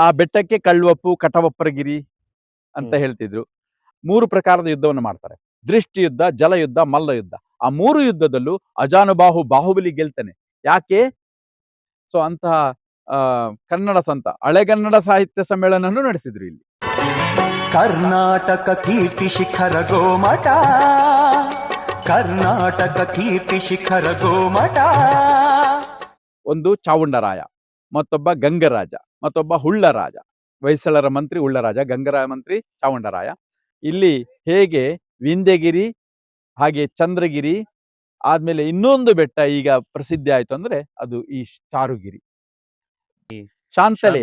ಆ ಬೆಟ್ಟಕ್ಕೆ ಕಳ್ಳುವಪ್ಪು ಕಟವಪ್ಪರಗಿರಿ ಅಂತ ಹೇಳ್ತಿದ್ರು. ಮೂರು ಪ್ರಕಾರದ ಯುದ್ಧವನ್ನು ಮಾಡ್ತಾರೆ. ದೃಷ್ಟಿ ಯುದ್ಧ ಜಲ ಯುದ್ಧ ಮಲ್ಲ ಯುದ್ಧ ಆ ಮೂರು ಯುದ್ಧದಲ್ಲೂ ಅಜಾನುಬಾಹು ಬಾಹುಬಲಿ ಗೆಲ್ತಾನೆ. ಯಾಕೆ? ಸೊ ಅಂತಹ ಆ, ಕನ್ನಡ ಸಂತ ಹಳೆಗನ್ನಡ ಸಾಹಿತ್ಯ ಸಮ್ಮೇಳನವನ್ನು ನಡೆಸಿದ್ರು ಇಲ್ಲಿ. ಕರ್ನಾಟಕ ಕೀರ್ತಿ ಶಿಖರ ಗೋಮಠ. ಕರ್ನಾಟಕ ಕೀರ್ತಿ ಶಿಖರ ಗೋಮಠ. ಒಂದು ಚಾವುಂಡರಾಯ ಮತ್ತೊಬ್ಬ ಗಂಗರಾಜ. ಮತ್ತೊಬ್ಬ ಹುಳ್ಳರಾಜ ಹೊಯ್ಸಳರ ಮಂತ್ರಿ ಉಳ್ಳರಾಜ ಗಂಗರಾಯ ಮಂತ್ರಿ ಚಾವಂಡರಾಯ ಇಲ್ಲಿ ಹೇಗೆ ವಿಂದೆಗಿರಿ ಹಾಗೆ ಚಂದ್ರಗಿರಿ ಆದ್ಮೇಲೆ ಇನ್ನೊಂದು ಬೆಟ್ಟ ಈಗ ಪ್ರಸಿದ್ಧಿ ಆಯ್ತು ಅಂದ್ರೆ ಅದು ಈ ಚಾರುಗಿರಿ. ಶಾಂತಲೆ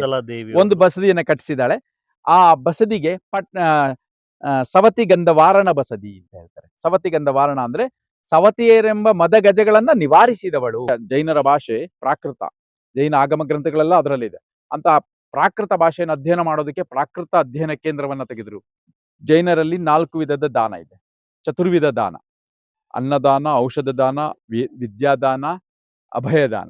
ಒಂದು ಬಸದಿಯನ್ನ ಕಟ್ಟಿಸಿದಾಳೆ ಆ ಬಸದಿಗೆ ಪಟ್ ಸವತಿ ಆ, ಸವತಿ ಗಂಧವಾರಣ ಬಸದಿ ಅಂತ ಹೇಳ್ತಾರೆ. ಸವತಿ ಗಂಧ ವಾರಣ ಅಂದ್ರೆ ಸವತಿಯರೆಂಬ ಮದ ಗಜಗಳನ್ನ ನಿವಾರಿಸಿದವಳು. ಜೈನರ ಭಾಷೆ ಪ್ರಾಕೃತ. ಜೈನ ಆಗಮ ಗ್ರಂಥಗಳೆಲ್ಲ ಅದರಲ್ಲಿದೆ. ಅಂತ ಪ್ರಾಕೃತ ಭಾಷೆಯನ್ನು ಅಧ್ಯಯನ ಮಾಡೋದಕ್ಕೆ ಪ್ರಾಕೃತ ಅಧ್ಯಯನ ಕೇಂದ್ರವನ್ನ ತೆಗೆದ್ರು. ಜೈನರಲ್ಲಿ ನಾಲ್ಕು ವಿಧದ ದಾನ ಇದೆ. ಚತುರ್ವಿಧ ದಾನ. ಅನ್ನದಾನ, ಔಷಧ ದಾನ ವಿದ್ಯಾದಾನ ಅಭಯದಾನ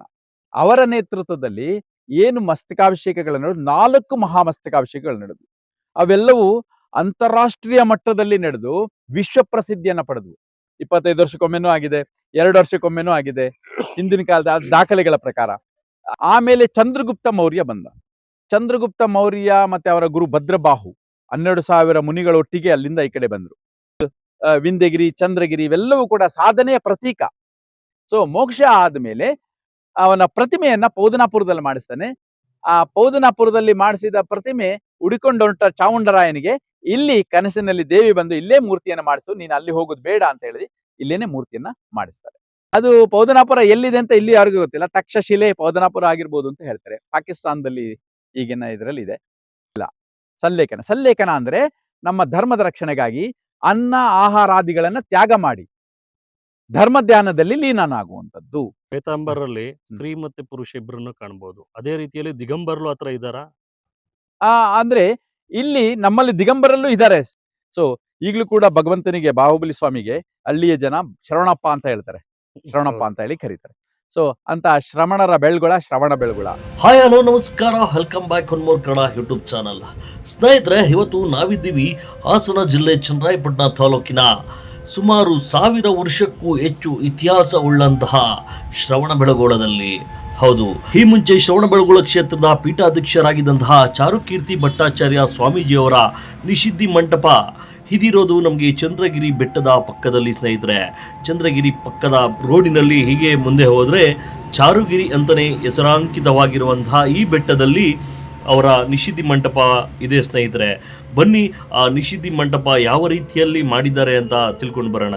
ಅವರ ನೇತೃತ್ವದಲ್ಲಿ ಏನು ಮಸ್ತಕಾಭಿಷೇಕಗಳ ನಡೆದು, ನಾಲ್ಕು ಮಹಾಮಸ್ತಕಾಭಿಷೇಕಗಳು ನಡೆದವು ಅವೆಲ್ಲವೂ ಅಂತಾರಾಷ್ಟ್ರೀಯ ಮಟ್ಟದಲ್ಲಿ ನಡೆದು ವಿಶ್ವ ಪ್ರಸಿದ್ಧಿಯನ್ನ ಪಡೆದವು. ಇಪ್ಪತ್ತೈದು ವರ್ಷಕ್ಕೊಮ್ಮೆನೂ ಆಗಿದೆ, ಎರಡು ವರ್ಷಕ್ಕೊಮ್ಮೆನೂ ಆಗಿದೆ. ಹಿಂದಿನ ಕಾಲದ ದಾಖಲೆಗಳ ಪ್ರಕಾರ. ಆಮೇಲೆ ಚಂದ್ರಗುಪ್ತ ಮೌರ್ಯ ಬಂದ. ಚಂದ್ರಗುಪ್ತ ಮೌರ್ಯ ಮತ್ತೆ ಅವರ ಗುರು ಭದ್ರಬಾಹು ಹನ್ನೆರಡು ಸಾವಿರ ಮುನಿಗಳೊಟ್ಟಿಗೆ ಅಲ್ಲಿಂದ ಈ ಕಡೆ ಬಂದ್ರು. ವಿಂದಗಿರಿ ಚಂದ್ರಗಿರಿ ಇವೆಲ್ಲವೂ ಕೂಡ ಸಾಧನೆಯ ಪ್ರತೀಕ. ಸೊ ಮೋಕ್ಷ ಆದ್ಮೇಲೆ ಅವನ ಪ್ರತಿಮೆಯನ್ನ ಪೌದನಾಪುರದಲ್ಲಿ ಮಾಡಿಸ್ತಾನೆ. ಆ ಪೌದನಾಪುರದಲ್ಲಿ ಮಾಡಿಸಿದ ಪ್ರತಿಮೆ ಉಡಿಕೊಂಡೊಂಟ ಚಾಮುಂಡರಾಯನಿಗೆ ಇಲ್ಲಿ ಕನಸಿನಲ್ಲಿ ದೇವಿ ಬಂದು ಇಲ್ಲೇ ಮೂರ್ತಿಯನ್ನ ಮಾಡಿಸು, ನೀನು ಅಲ್ಲಿ ಹೋಗೋದು ಬೇಡ ಅಂತ ಹೇಳಿ ಇಲ್ಲೇನೆ ಮೂರ್ತಿಯನ್ನ ಮಾಡಿಸ್ತಾರೆ. ಅದು ಪೌದನಾಪುರ ಎಲ್ಲಿದೆ ಅಂತ ಇಲ್ಲಿ ಯಾರಿಗೂ ಗೊತ್ತಿಲ್ಲ. ತಕ್ಷಶಿಲೆ ಪೌದನಾಪುರ ಆಗಿರ್ಬೋದು ಅಂತ ಹೇಳ್ತಾರೆ. ಪಾಕಿಸ್ತಾನದಲ್ಲಿ ಈಗಿನ ಇದರಲ್ಲಿ ಇದೆ ಇಲ್ಲ. ಸಲ್ಲೇಖನ. ಸಲ್ಲೇಖನ ಅಂದ್ರೆ ನಮ್ಮ ಧರ್ಮದ ರಕ್ಷಣೆಗಾಗಿ ಅನ್ನ ಆಹಾರಾದಿಗಳನ್ನ ತ್ಯಾಗ ಮಾಡಿ. ಧರ್ಮ ಧ್ಯಾನದಲ್ಲಿ ಲೀನಾನಾಗುವಂಥದ್ದು. ಶ್ವೇತಾಂಬರಲ್ಲಿ ಸ್ತ್ರೀ ಮತ್ತೆ ಪುರುಷ ಇಬ್ಬರನ್ನು ಕಾಣಬಹುದು ಅದೇ ರೀತಿಯಲ್ಲಿ ದಿಗಂಬರಲು ಹತ್ರ ಇದ್ದಾರಾ? ಆ ಅಂದ್ರೆ ಇಲ್ಲಿ ನಮ್ಮಲ್ಲಿ ದಿಗಂಬರಲ್ಲೂ ಇದ್ದಾರೆ. ಸೊ ಈಗಲೂ ಕೂಡ ಭಗವಂತನಿಗೆ ಬಾಹುಬಲಿ ಸ್ವಾಮಿಗೆ ಅಲ್ಲಿಯ ಜನ ಶರಣಪ್ಪ ಅಂತ ಹೇಳ್ತಾರೆ. ಶ್ರವಣಪ್ಪ ಅಂತ ಹೇಳಿ ಕರೀತಾರೆ. ಸೊ ಅಂತ ಶ್ರವಣರ ಬೆಳ್ಗುಳ ಶ್ರವಣ ಬೆಳ್ಗುಳ. ಹಾಯ್ ಹಲೋ ನಮಸ್ಕಾರ. Welcome back one more Kannada YouTube channel ಸ್ನೇಹಿತರೆ ಇವತ್ತು ನಾವಿದ್ದೀವಿ ಹಾಸನ ಜಿಲ್ಲೆ ಚನ್ನರಾಯಪಟ್ಟಣ ತಾಲೂಕಿನ ಸುಮಾರು ಸಾವಿರ ವರ್ಷಕ್ಕೂ ಹೆಚ್ಚು ಇತಿಹಾಸ ಉಳ್ಳಂತಹ ಶ್ರವಣ ಬೆಳಗೋಳದಲ್ಲಿ. ಹೌದು ಈ ಮುಂಚೆ ಶ್ರವಣ ಬೆಳಗೋಳ ಕ್ಷೇತ್ರದ ಪೀಠಾಧ್ಯಕ್ಷರಾಗಿದ್ದಂತಹ ಚಾರುಕೀರ್ತಿ ಭಟ್ಟಾಚಾರ್ಯ ಸ್ವಾಮೀಜಿಯವರ ನಿಷಿದ್ಧಿ ಮಂಟಪ ಇದಿರೋದು ನಮಗೆ ಚಂದ್ರಗಿರಿ ಬೆಟ್ಟದ ಪಕ್ಕದಲ್ಲಿ ಸ್ನೇಹಿತರೆ. ಚಂದ್ರಗಿರಿ ಪಕ್ಕದ ರೋಡಿನಲ್ಲಿ ಹೀಗೆ ಮುಂದೆ ಹೋದರೆ ಚಾರುಗಿರಿ ಅಂತಲೇ ಹೆಸರಾಂಕಿತವಾಗಿರುವಂತಹ ಈ ಬೆಟ್ಟದಲ್ಲಿ ಅವರ ನಿಷಿದ್ಧಿ ಮಂಟಪ ಇದೆ ಸ್ನೇಹಿತರೆ. ಬನ್ನಿ ಆ ನಿಷಿದ್ಧಿ ಮಂಟಪ ಯಾವ ರೀತಿಯಲ್ಲಿ ಮಾಡಿದ್ದಾರೆ ಅಂತ ತಿಳ್ಕೊಂಡು ಬರೋಣ.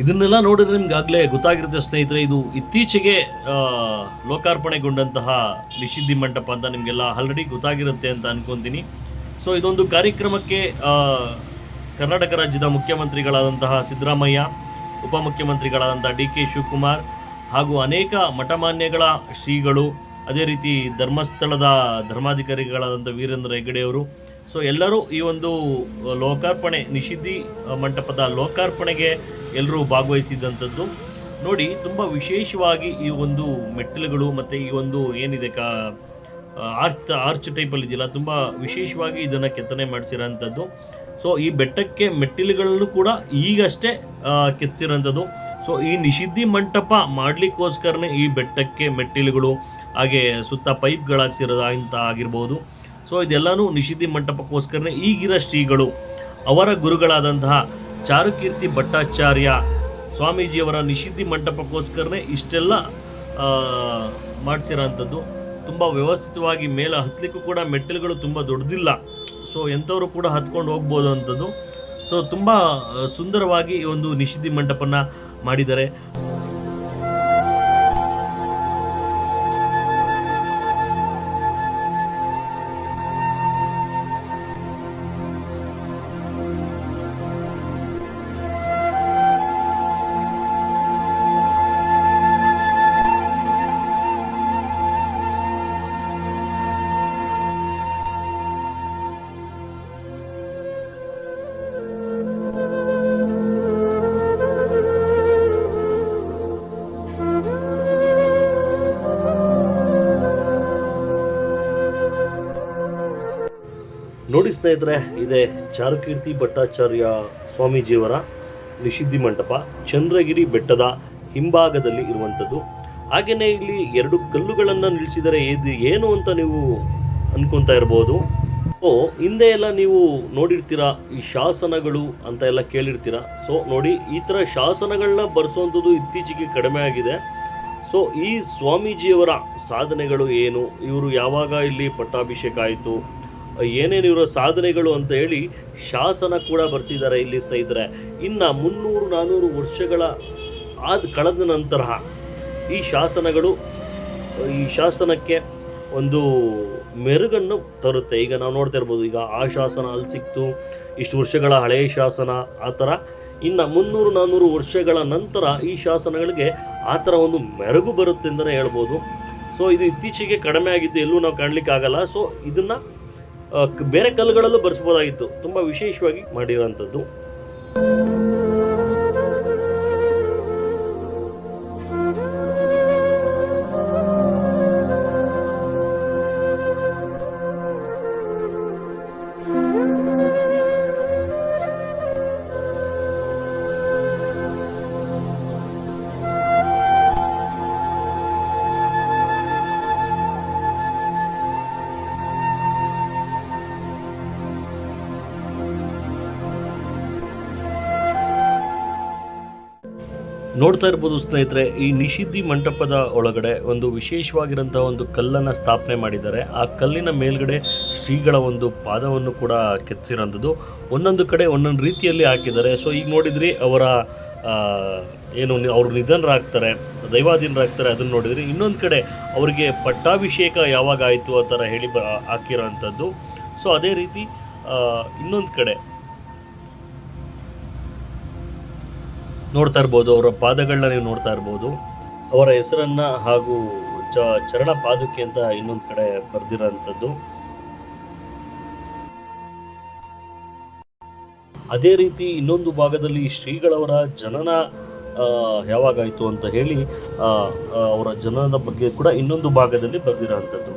ಇದನ್ನೆಲ್ಲ ನೋಡಿದ್ರೆ ನಿಮ್ಗಾಗಲೇ ಗೊತ್ತಾಗಿರುತ್ತೆ ಸ್ನೇಹಿತರೆ, ಇದು ಇತ್ತೀಚೆಗೆ ಲೋಕಾರ್ಪಣೆಗೊಂಡಂತಹ ನಿಷಿದ್ಧಿ ಮಂಟಪ ಅಂತ ನಿಮಗೆಲ್ಲ ಆಲ್ರೆಡಿ ಗೊತ್ತಾಗಿರುತ್ತೆ ಅಂತ ಅನ್ಕೊಂತೀನಿ. ಸೊ ಇದೊಂದು ಕಾರ್ಯಕ್ರಮಕ್ಕೆ ಕರ್ನಾಟಕ ರಾಜ್ಯದ ಮುಖ್ಯಮಂತ್ರಿಗಳಾದಂತಹ ಸಿದ್ದರಾಮಯ್ಯ ಉಪಮುಖ್ಯಮಂತ್ರಿಗಳಾದಂಥ ಡಿ ಕೆ ಶಿವಕುಮಾರ್ ಹಾಗೂ ಅನೇಕ ಮಠಮಾನ್ಯಗಳ ಶ್ರೀಗಳು, ಅದೇ ರೀತಿ ಧರ್ಮಸ್ಥಳದ ಧರ್ಮಾಧಿಕಾರಿಗಳಾದಂಥ ವೀರೇಂದ್ರ ಹೆಗ್ಗಡೆಯವರು ಸೊ ಎಲ್ಲರೂ ಈ ಒಂದು ಲೋಕಾರ್ಪಣೆ, ನಿಷಿದ್ಧಿ ಮಂಟಪದ ಲೋಕಾರ್ಪಣೆಗೆ ಎಲ್ಲರೂ ಭಾಗವಹಿಸಿದಂಥದ್ದು. ನೋಡಿ, ತುಂಬ ವಿಶೇಷವಾಗಿ ಈ ಒಂದು ಮೆಟ್ಟಿಲುಗಳು ಮತ್ತು ಈ ಒಂದು ಏನಿದೆ ಕಾ ಆರ್ಚ್ ಆರ್ಚ್ ಟೈಪಲ್ಲಿ ಇದೆಯಲ್ಲ, ತುಂಬ ವಿಶೇಷವಾಗಿ ಇದನ್ನು ಕೆತ್ತನೆ ಮಾಡಿಸಿರೋಂಥದ್ದು. ಸೊ ಈ ಬೆಟ್ಟಕ್ಕೆ ಮೆಟ್ಟಿಲುಗಳನ್ನು ಕೂಡ ಈಗಷ್ಟೇ ಕೆತ್ತಿರೋಂಥದ್ದು ಸೊ ಈ ನಿಷಿದ್ಧಿ ಮಂಟಪ ಮಾಡಲಿಕ್ಕೋಸ್ಕರನೇ ಈ ಬೆಟ್ಟಕ್ಕೆ ಮೆಟ್ಟಿಲುಗಳು, ಹಾಗೆ ಸುತ್ತ ಪೈಪ್ಗಳಾಗ್ಸಿರೋದು ಆಗಿರ್ಬೋದು. ಸೊ ಇದೆಲ್ಲನೂ ನಿಷಿದ್ಧಿ ಮಂಟಪಕ್ಕೋಸ್ಕರನೇ ಈಗಿರೋ ಶ್ರೀಗಳು, ಅವರ ಗುರುಗಳಾದಂತಹ ಚಾರುಕೀರ್ತಿ ಭಟ್ಟಾಚಾರ್ಯ ಸ್ವಾಮೀಜಿಯವರ ನಿಷಿದ್ಧಿ ಮಂಟಪಕ್ಕೋಸ್ಕರನೇ ಇಷ್ಟೆಲ್ಲ ಮಾಡಿಸಿರೋಂಥದ್ದು. ತುಂಬ ವ್ಯವಸ್ಥಿತವಾಗಿ ಮೇಲೆ ಹತ್ತಲಿಕ್ಕೂ ಕೂಡ ಮೆಟ್ಟಿಲುಗಳು ತುಂಬ ದೊಡ್ಡದಿಲ್ಲ. ಸೊ ಎಂಥವರು ಕೂಡ ಹತ್ಕೊಂಡು ಹೋಗ್ಬೋದು ಅಂಥದ್ದು. ಸೊ ತುಂಬ ಸುಂದರವಾಗಿ ಈ ಒಂದು ನಿಷಿದ್ಧಿ ಮಂಟಪನ ಮಾಡಿದ್ದಾರೆ. ನೋಡಿ ಸ್ನೇಹಿತರೆ, ಇದೆ ಚಾರುಕೀರ್ತಿ ಭಟ್ಟಾಚಾರ್ಯ ಸ್ವಾಮೀಜಿಯವರ ನಿಷಿದ್ಧಿ ಮಂಟಪ ಚಂದ್ರಗಿರಿ ಬೆಟ್ಟದ ಹಿಂಭಾಗದಲ್ಲಿ ಇರುವಂಥದ್ದು. ಹಾಗೆಯೇ ಇಲ್ಲಿ ಎರಡು ಕಲ್ಲುಗಳನ್ನು ನಿಲ್ಲಿಸಿದರೆ ಇದು ಏನು ಅಂತ ನೀವು ಅನ್ಕೊತಾ ಇರ್ಬೋದು. ಸೊ ಹಿಂದೆ ಎಲ್ಲ ನೀವು ನೋಡಿರ್ತೀರಾ ಈ ಶಾಸನಗಳು ಅಂತ ಎಲ್ಲ ಕೇಳಿರ್ತೀರಾ? ಸೊ, ನೋಡಿ, ಈ ಥರ ಶಾಸನಗಳನ್ನ ಬರೆಸುವಂಥದ್ದು ಇತ್ತೀಚೆಗೆ ಕಡಿಮೆ ಆಗಿದೆ. ಸೊ, ಈ ಸ್ವಾಮೀಜಿಯವರ ಸಾಧನೆಗಳು ಏನು? ಇವರು ಯಾವಾಗ ಇಲ್ಲಿ ಪಟ್ಟಾಭಿಷೇಕ ಆಯಿತು? ಏನೇನು ಇರೋ ಸಾಧನೆಗಳು ಅಂತ ಹೇಳಿ ಶಾಸನ ಕೂಡ ಬರೆಸಿದ್ದಾರೆ ಇಲ್ಲಿ ಸ್ನೇಹಿತರೆ. ಇನ್ನು ಮುನ್ನೂರು ನಾನ್ನೂರು ವರ್ಷಗಳ ಆದ ಕಳೆದ ನಂತರ ಈ ಶಾಸನಗಳು, ಈ ಶಾಸನಕ್ಕೆ ಒಂದು ಮೆರುಗನ್ನು ತರುತ್ತೆ. ಈಗ ನಾವು ನೋಡ್ತಾ ಇರ್ಬೋದು, ಈಗ ಆ ಶಾಸನ ಅಲ್ಲಿ ಸಿಕ್ತು, ಇಷ್ಟು ವರ್ಷಗಳ ಹಳೆಯ ಶಾಸನ, ಆ ಥರ. ಇನ್ನು ಮುನ್ನೂರು ನಾನ್ನೂರು ವರ್ಷಗಳ ನಂತರ ಈ ಶಾಸನಗಳಿಗೆ ಆ ಥರ ಒಂದು ಮೆರುಗು ಬರುತ್ತೆ ಅಂತಲೇ ಹೇಳ್ಬೋದು. ಸೊ ಇದು ಇತ್ತೀಚೆಗೆ ಕಡಿಮೆ ಆಗಿದ್ದು ಎಲ್ಲೂ ನಾವು ಕಾಣಲಿಕ್ಕಾಗಲ್ಲ. ಸೊ ಇದನ್ನು ಬೇರೆ ಕಲ್ಲುಗಳಲ್ಲೂ ಬರೆಸ್ಬೋದಾಗಿತ್ತು. ತುಂಬ ವಿಶೇಷವಾಗಿ ಮಾಡಿರೋಂಥದ್ದು ನೋಡ್ತಾ ಇರ್ಬೋದು ಸ್ನೇಹಿತರೆ, ಈ ನಿಷಿದ್ಧಿ ಮಂಟಪದ ಒಳಗಡೆ ಒಂದು ವಿಶೇಷವಾಗಿರೋಂಥ ಒಂದು ಕಲ್ಲನ್ನು ಸ್ಥಾಪನೆ ಮಾಡಿದ್ದಾರೆ. ಆ ಕಲ್ಲಿನ ಮೇಲ್ಗಡೆ ಶ್ರೀಗಳ ಒಂದು ಪಾದವನ್ನು ಕೂಡ ಕೆತ್ತಿಸಿರೋಂಥದ್ದು ಒಂದೊಂದು ಕಡೆ ಒಂದೊಂದು ರೀತಿಯಲ್ಲಿ ಹಾಕಿದ್ದಾರೆ. ಸೊ ಈಗ ನೋಡಿದ್ರಿ ಅವರ ಏನು ಅವರು ನಿಧನರಾಗ್ತಾರೆ, ದೈವಾಧೀನರಾಗ್ತಾರೆ, ಅದನ್ನು ನೋಡಿದ್ರಿ. ಇನ್ನೊಂದು ಕಡೆ ಅವರಿಗೆ ಪಟ್ಟಾಭಿಷೇಕ ಯಾವಾಗ ಆಯಿತು ಆ ಥರ ಹೇಳಿ ಬ ಹಾಕಿರೋಂಥದ್ದು ಸೊ ಅದೇ ರೀತಿ ಇನ್ನೊಂದು ಕಡೆ ನೋಡ್ತಾ ಇರ್ಬೋದು, ಅವರ ಪಾದಗಳನ್ನ ನೀವು ನೋಡ್ತಾ ಇರ್ಬೋದು. ಅವರ ಹೆಸರನ್ನ ಹಾಗೂ ಚ, ಚರಣ ಪಾದಕ್ಕೆ ಅಂತ ಇನ್ನೊಂದು ಕಡೆ ಬರೆದಿರೋಂಥದ್ದು. ಅದೇ ರೀತಿ ಇನ್ನೊಂದು ಭಾಗದಲ್ಲಿ ಶ್ರೀಗಳವರ ಜನನ ಯಾವಾಗಾಯಿತು ಅಂತ ಹೇಳಿ ಅವರ ಜನನದ ಬಗ್ಗೆ ಕೂಡ ಇನ್ನೊಂದು ಭಾಗದಲ್ಲಿ ಬರೆದಿರೋಂಥದ್ದು.